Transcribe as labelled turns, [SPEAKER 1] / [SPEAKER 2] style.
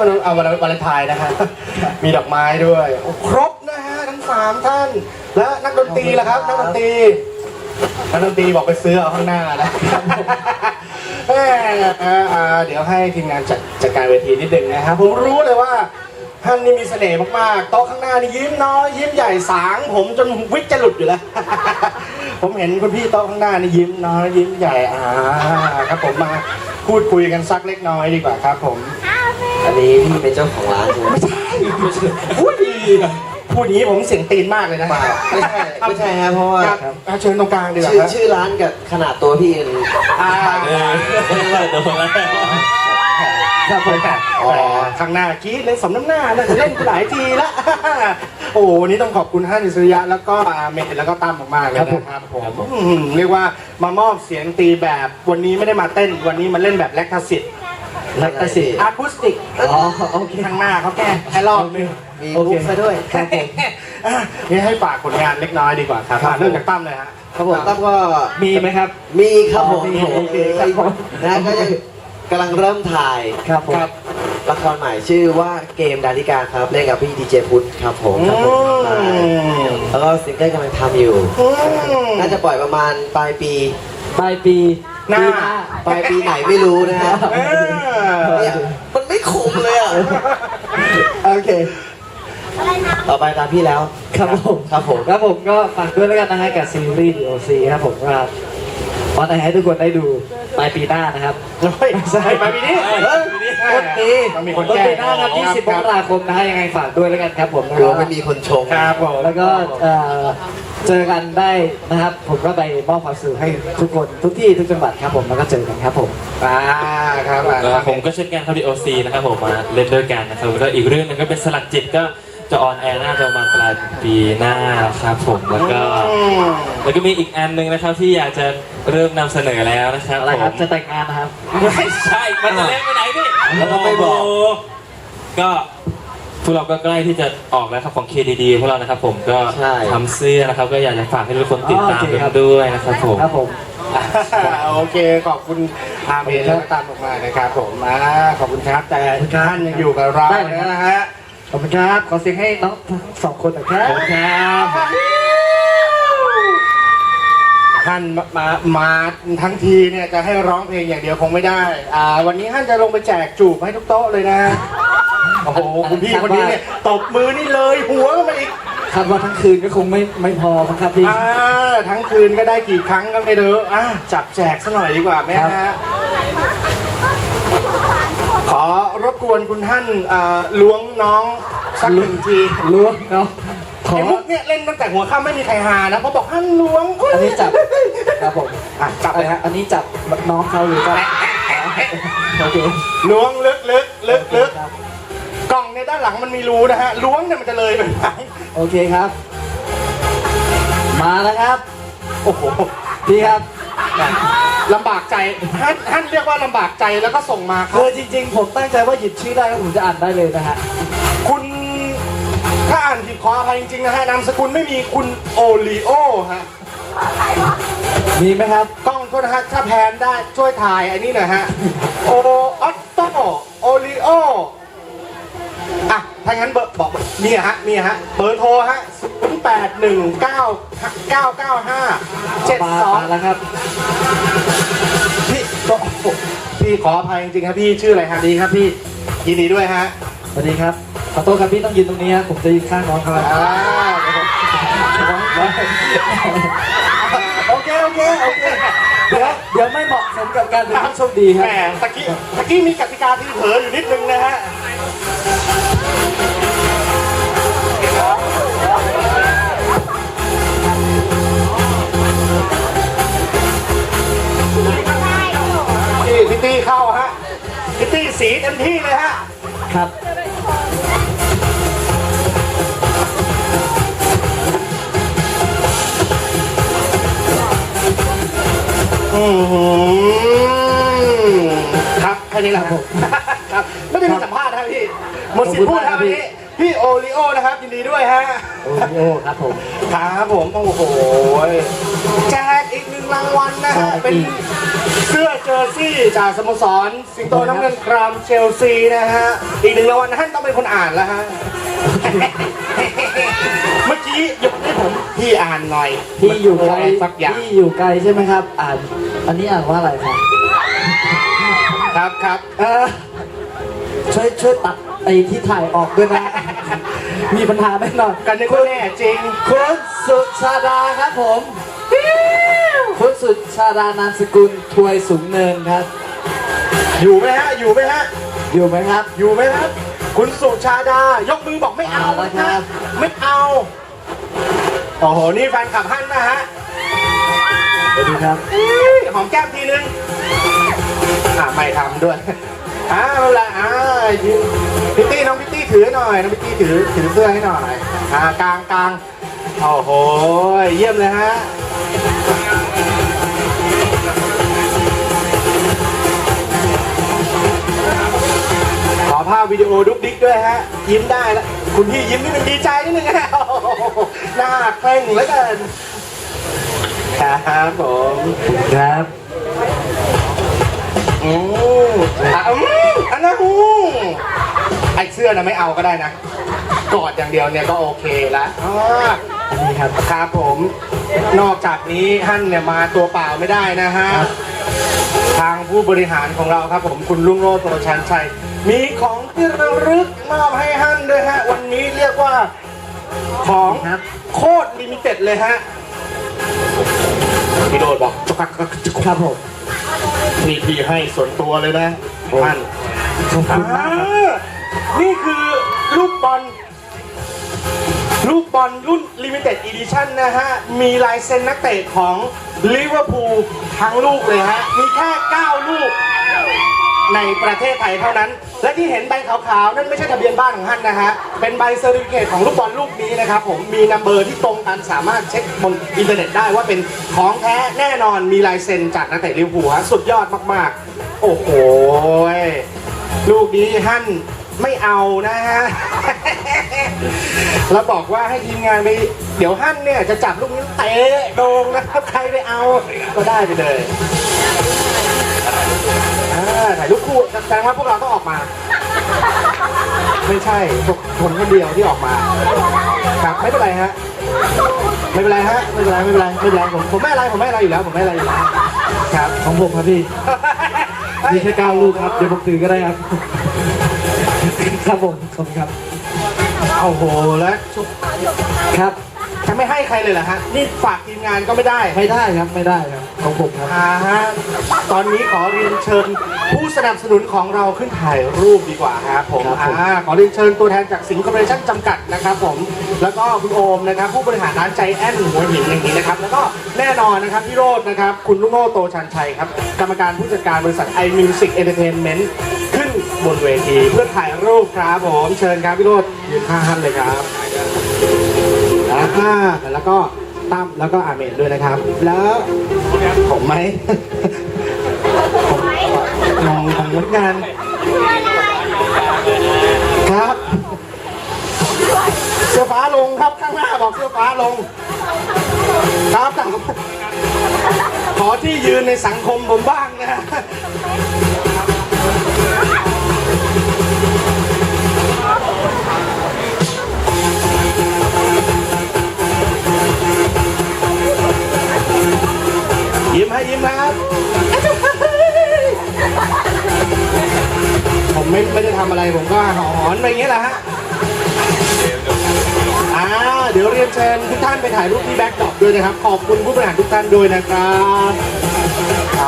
[SPEAKER 1] วันเอาวันวาเลนไทน์นะฮะมีดอกไม้ด้วยโอ้ครบนะฮะทั้งสามท่าน และนักดนตรีล่ะครับ นักดนตรี นักดนตรีบอกไปซื้อเอาข้างหน้านะแม่อ่าอ่าเดี๋ยวให้ทีมงานจัดจัดการเวทีนิดหนึ่งนะครับ ผมรู้เลยว่าท่านนี่มีเสน่ห์มากๆ โต๊ะข้างหน้านี่ยิ้มน้อยยิ้มใหญ่สาง ผมจนวิกจะหลุดอยู่แล้ว ผมเห็นคุณพี่โต๊ะข้างหน้านี่ยิ้มน้อยยิ้มใหญ่อ่าครับผมมาพูดคุยกันสักเล็กน้อยดีกว่าครับผม
[SPEAKER 2] อันนี้พี่เป็นเจ้าของร้านใช่ไหม
[SPEAKER 1] พูดดีพูดอย่างนี้ผมเสียงตีนมากเลยนะ
[SPEAKER 2] เปล่าไม่ใช่ไม่ใช่ฮะเพราะว่า
[SPEAKER 1] ครับอะเชิญตรงกลางดีกว่า
[SPEAKER 2] ชื่อ
[SPEAKER 1] ครับ
[SPEAKER 2] ชื่อร้านกับขนาดตัวพี่มัน
[SPEAKER 1] อ่า
[SPEAKER 3] เออเปิดตัวแล้ว
[SPEAKER 1] ครับผมแต่ข้างหน้ากี้เลยสมน้ำหน้านะเล่นไปหลายทีละ โอ้โหวันนี้ต้องขอบคุณท่านอิสริยะแล้วก็อาเมธแล้วก็ตั้มมากๆเลยนะครับผมอืมเรียกว่ามามอบเสียงตีแบบ วันนี้ไม่ได้มาเต้น วันนี้มาเล่นแบบแลคทาสิต
[SPEAKER 2] แลคตาสิ
[SPEAKER 1] อะคูสติก
[SPEAKER 2] อ๋อโอเค
[SPEAKER 1] ข้างหน้าเขาแก้แค่รอบนึง
[SPEAKER 2] มีมุกซะด้วยครับผม
[SPEAKER 1] อะนี่ให้ฝากผลงานเล็กน้อยดีกว่าครับ
[SPEAKER 2] ครับ
[SPEAKER 1] อะเริ่มจากตั้มเลยฮะ
[SPEAKER 2] ครับผมตั้มก็
[SPEAKER 3] มีไหมครับ
[SPEAKER 2] มีครับผม
[SPEAKER 3] มีโอเคครับผม
[SPEAKER 2] นะก็ยังกำลังเริ่มถ่าย
[SPEAKER 3] ครับผม
[SPEAKER 2] ละครใหม่ชื่อว่าเกมดาริกาครับเล่นกับพี่ดีเจพุทธครับผม
[SPEAKER 1] อื
[SPEAKER 2] ครับผมใช่
[SPEAKER 1] ม
[SPEAKER 2] แล้วก็ซิงเกิลกำลังทำอยู่
[SPEAKER 1] อืม
[SPEAKER 2] น่าจะปล่อยประมาณปลายปี
[SPEAKER 3] ปลายปี
[SPEAKER 1] หน้า
[SPEAKER 2] ปลายปีไหนไม่รู้นะฮะ
[SPEAKER 1] เออ
[SPEAKER 2] เนี่ยมันไม่คมเลยอะ
[SPEAKER 3] โอเค
[SPEAKER 2] ต่อไปตามพี่แล้ว
[SPEAKER 3] ครับผม
[SPEAKER 2] ครับผม
[SPEAKER 3] ครับผมก็ฝากด้วยแล้วกันนะฮะกับซีรีส์ DOC ครับผมว่าออนไลน์ให้ทุกคนได้ดูปลายปีหน้านะครับ
[SPEAKER 1] เฮ้ยใช่มาปีนี้
[SPEAKER 3] เอ้ยต้นปี
[SPEAKER 1] ต้องมีคน
[SPEAKER 3] ต้น
[SPEAKER 1] แก้
[SPEAKER 3] ปีหน้าครับ20มกราคมนะฮะยังไงฝากด้วยแล้วกันครับผม
[SPEAKER 2] กลัวไม่มีคนชง
[SPEAKER 1] ครับผม
[SPEAKER 3] แล้วก็เอ่อ เจอกันได้นะครับ ผมก็ไปมอบความสุขให้ทุกคนทุกที่ทุกจังหวัดครับผมแล้วก็เจอกันครับผม
[SPEAKER 1] อ่าครับอ่า
[SPEAKER 4] แล้วผมก็เช่นกันครับดีโอซีนะครับผมมาเล่นด้วยกันนะครับแล้วก็อีกเรื่องหนึงก็เป็นสลักจิตก็จะออนแอร์น่าจะประมาณปลายปีหน้าครับผมแล้วก็
[SPEAKER 1] อืม
[SPEAKER 4] แล้วก็มีอีกอันหนึงนะครับที่อยากจะเริ่มนำเสนอแล้วนะครับ
[SPEAKER 3] อะไรครับ
[SPEAKER 4] ผม
[SPEAKER 3] จะแต่งงานนะครับ
[SPEAKER 4] ไม่ใช่มันจะเล่นไปไหนพี่
[SPEAKER 2] แล้วก็ไม่บอก
[SPEAKER 4] โโหก็ พวกเราก็ใกล้ที่จะออกแล้วครับของ KDD พวกเรานะครับผมก็
[SPEAKER 2] ใช่
[SPEAKER 4] ทำเสื้อนะครับ ก็อยากจะฝากให้ทุกคนติดตาม
[SPEAKER 3] อ๋อโอเค
[SPEAKER 4] กัน
[SPEAKER 3] ครับ
[SPEAKER 4] ด้วยนะครับผม
[SPEAKER 3] ครับผม
[SPEAKER 1] โอเคขอบคุณอาเมนและตามออกมานะครับผมอ่าขอบคุณครับแต่ท่านยังอยู่กับเรา
[SPEAKER 3] ได้เลยครับ
[SPEAKER 1] นะฮะ
[SPEAKER 3] ขอบคุณครับขอเสียงให้น้องทั้งสองคนหน่อยครับ
[SPEAKER 4] ขอบคุณครับ
[SPEAKER 1] ท่านมามามาทั้งทีเนี่ยจะให้ร้องเพลงอย่างเดียวคงไม่ได้อ่าวันนี้ท่านจะลงไปแจกจูบให้ทุกโต๊ะเลยนะ โอ้โหคุณพี่คนนี้เนี่ยตบมือนี่เลยหัวก็มาอีก
[SPEAKER 3] คาดว่าทั้งคืนก็คงไม่ไม่พอมั้งครับพี่
[SPEAKER 1] อ่าทั้งคืนก็ได้กี่ครั้งก็ไม่รู้อะจับแจกซะหน่อยดีกว่าไหมฮะขอรบกวนคุณท่านอ่าล้วงน้องสักหนึ่งที
[SPEAKER 3] ล้วงเนาะขอ
[SPEAKER 1] ไอ้มุกเนี่ยเล่นตั้งแต่หัวค่ำไม่มีใครหานะเพราะบอกท่านล้วง
[SPEAKER 3] อันนี้จับครับผม
[SPEAKER 1] อะจับเลยฮะ
[SPEAKER 3] อันนี้จับน้องเขาหรือจับโอเค
[SPEAKER 1] ล้วงลึกลึกลึกลึก
[SPEAKER 3] ครับ
[SPEAKER 1] กล่อง ในด้านหลังมันมีรูนะฮะล้วงเนี่ยมันจะเลยไปไหน
[SPEAKER 3] โอเคครับ มาแล้วครับ
[SPEAKER 1] โอ้โห
[SPEAKER 3] พี่ครับ
[SPEAKER 1] ลำบากใจท่านท่านเรียกว่าลำบากใจแล้วก็ส่งมาครั
[SPEAKER 3] คื
[SPEAKER 1] บ
[SPEAKER 3] อจริงๆ ผมตั้งใจว่าหยิบชื่อได้แล้วผมจะอ่านได้เลยนะฮะ
[SPEAKER 1] คุณถ้าอ่านผิดขออภัยจริงๆนะฮะนามสกุลไม่มีคุณโอริโอฮะ
[SPEAKER 3] มีไหมครับ
[SPEAKER 1] กล้องโทษนะฮะถ้าแพนได้ช่วยถ่ายอันนี้หน่อยฮะโอออตโตโอริโออะถ้างั้นเบอร์บอก นี่ฮะนี่ฮะเบอร์โทรฮะ0 8 1 9 9 9 5 7
[SPEAKER 3] มา
[SPEAKER 1] 2
[SPEAKER 3] มาแล้วครับ
[SPEAKER 1] พี่โตพี่ขออภัยจริงๆครับพี่ชื่ออะไรฮะ
[SPEAKER 3] ดีครับพี่
[SPEAKER 1] ยินดีด้วยฮะ
[SPEAKER 3] สวัสดีครับขอโทษครับพี่ต้องยืนตรงนี้ครับผมจะยืนข้างน้องเขาครับ
[SPEAKER 1] อ่าโอเคโอเคโอเค
[SPEAKER 3] เดี๋ยวเดี๋ยวไม่เหมาะสมกับการเป็นผู้โชคดีค
[SPEAKER 1] แห
[SPEAKER 3] รับ
[SPEAKER 1] มตะกี้ตะกี้มีกติกาที่เผลออยู่นิดนึงนะฮะ
[SPEAKER 3] ครับ
[SPEAKER 1] แค่นี้แหละครับครับไม่ได้มีสัมภาษณ์นะครับพี่หมดสิทธิ์พูดครับวันนี้พี่โอริโอนะครับยินดีด้วยฮะ
[SPEAKER 3] โอริโอครับผม
[SPEAKER 1] ครับผมโอ้โหแจกอีกหนึ่งรางวัลนะฮะเป็นเสื้อเจอร์ซี่จากสโมสรสิงโตน้ำเงินครามเชลซีนะฮะอีกหนึ่งรางวัลท่านต้องเป็นคนอ่านแล้วฮะ เมื่อกี้ยกให้ผมพี่อ่านหน่อย
[SPEAKER 3] พี่อยู่ไกล
[SPEAKER 1] มันสักอย่าง
[SPEAKER 3] พี่อยู่ไกลใช่ไหมครับ อ่าน อันนี้อ่านว่าอะไรครับ
[SPEAKER 1] ครับครับ
[SPEAKER 3] เออช่วยช่วยตัดไอ้ที่ถ่ายออกด้วยนะ มีปัญหาแน่นอน
[SPEAKER 1] กันนึกว่าแน่จริง
[SPEAKER 3] คุณสุชาดาครับผม คุณสุชาดานามสกุลทวยสูงเนินครับ
[SPEAKER 1] อยู่ไหมฮะ อยู่ไหมฮะ
[SPEAKER 3] อยู่ไหมครับ
[SPEAKER 1] อยู่ไหมครับ คุณสุชาดายกมือบอกไม่เอา
[SPEAKER 3] เอาละครั
[SPEAKER 1] นะ
[SPEAKER 3] บ
[SPEAKER 1] ไม่เอา โอ้โห นี่แฟนคลับฮั่นนะฮะ
[SPEAKER 3] สวัสดีครับ
[SPEAKER 1] หอมแก้มทีนึงอ่าไม่ทำด้วยอ่าไม่เป็นไรอ่ายืนพิตตี้น้องพิตตี้ถือให้หน่อย น้องพิตตี้ถือถือเสื้อให้หน่อยอ่ากลางกลางโอ้โห เยี่ยมเลยฮะขอภาพวิดีโอดุ๊กดิ๊กด้วยฮะยิ้มได้แล้ว คุณพี่ยิ้มนี่มันดีใจนิดนึงฮะหน้าเป้งเหลือเกินครับผม
[SPEAKER 3] ครับ
[SPEAKER 1] อืมอะอืมอันนั้นอืมไอเสื้อนะไม่เอาก็ได้นะ กอดอย่างเดียวเนี่ยก็โอเคละอ่า
[SPEAKER 3] อันนี้ครับ
[SPEAKER 1] ครับผม นอกจากนี้ท่านเนี่ยมาตัวเปล่าไม่ได้นะฮะ ทางผู้บริหารของเราครับผมคุณลุงโรจน์โตชันชัย มีของที่ระลึกมอบให้ท่านด้วยฮะ วันนี้เรียกว่าของ
[SPEAKER 3] ครับ
[SPEAKER 1] โคตรลิมิเต็ดเลยฮะพี่โดดบอกจุกกักจุก
[SPEAKER 3] ครับผม
[SPEAKER 1] นี่พี่ให้ส่วนตัวเลยนะท่าน
[SPEAKER 3] ขอบคุณมากครับ
[SPEAKER 1] อ่านี่คือลูกบอลลูกบอลรุ่น Limited Edition นะฮะ มีลายเซ็นนักเตะของลิเวอร์พูลทั้งลูกเลยฮะ มีแค่ 9 ลูกในประเทศไทยเท่านั้น และที่เห็นใบขาวๆ นั่นไม่ใช่ทะเบียนบ้านของท่านนะฮะ เป็นใบเซอร์ติฟิเคตของลูกบอลลูกนี้นะครับผม มีนัมเบอร์ที่ตรงกันสามารถเช็คบนอินเทอร์เน็ตได้ว่าเป็นของแท้แน่นอน มีลายเซ็นจากนักเตะลิเวอร์พูลสุดยอดมากๆ โอ้โห ลูกนี้ท่านไม่เอานะฮะ แล้วบอกว่าให้ทีมงานไป เดี๋ยวฮั่นเนี่ยจะจับลูกนี้เตะโดงนะครับ ใครไปเอา ก็ได้ไปเลย ถ่ายรูปคู่แสดงว่าพวกเราต้องออกมา ไม่ใช่คนคนเดียวที่ออกมาครับไม่เป็นไรฮะไม่เป็นไรฮะไม่เป็นไรไม่เป็นไรไม่เป็นไรผมผมไม่อะไรผมไม่อะไรอยู่แล้ว ผมไม่อะไรอยู่แล้วครับ
[SPEAKER 3] ของผมครับพี่มีแค่เก้าลูกครับเดี๋ยวผมถือก็ได้ครับ ครับผมขอบคุณครับ
[SPEAKER 1] โอ้โหแล้ว
[SPEAKER 3] ครับ
[SPEAKER 1] จะไม่ให้ใครเลยเหรอฮะ นี่ฝากทีมงานก็ไม่ได้
[SPEAKER 3] ไม่ได้ครับไม่ได้ครับของผมครับ
[SPEAKER 1] อ่าฮะ ตอนนี้ขอเรียนเชิญผู้สนับสนุนของเราขึ้นถ่ายรูปดีกว่าครับผม
[SPEAKER 3] ครับผม
[SPEAKER 1] อ่าขอเรียนเชิญตัวแทนจากสิงห์คอร์ปอเรชั่นจำกัดนะครับผม แล้วก็คุณโอมนะครับ ผู้บริหารร้านใจแอนหัวหินอย่างนี้นะครับ แล้วก็แน่นอนนะครับพี่โรจน์นะครับ คุณลุงโง่โตชันชัยครับ กรรมการผู้จัดการบริษัท iMusic Entertainment ขึ้นบนเวทีเพื่อถ่ายรูปครับผม เชิญครับพี่โรจน์ยืนข้างท่านเลยครับ อ่าแล้วก็ตั้มแล้วก็อาเมนด้วยนะครับ แล้วผมไหมผมมองผมเหมือนกันครับเสื้อฟ้าลงครับข้างหน้าบอกเสื้อฟ้าลง ครับครับขอที่ยืนในสังคมผมบ้างนะ ยิ้มให้ยิ้มครับผมไม่ไม่ได้ทำอะไรผมก็หอนไปอย่างเงี้ยแหละฮะอ่าเดี๋ยวเรียนเชิญทุกท่านไปถ่ายรูปที่แบ็คดรอปด้วยนะครับ ขอบคุณผู้บริหารทุกท่านด้วยนะครับ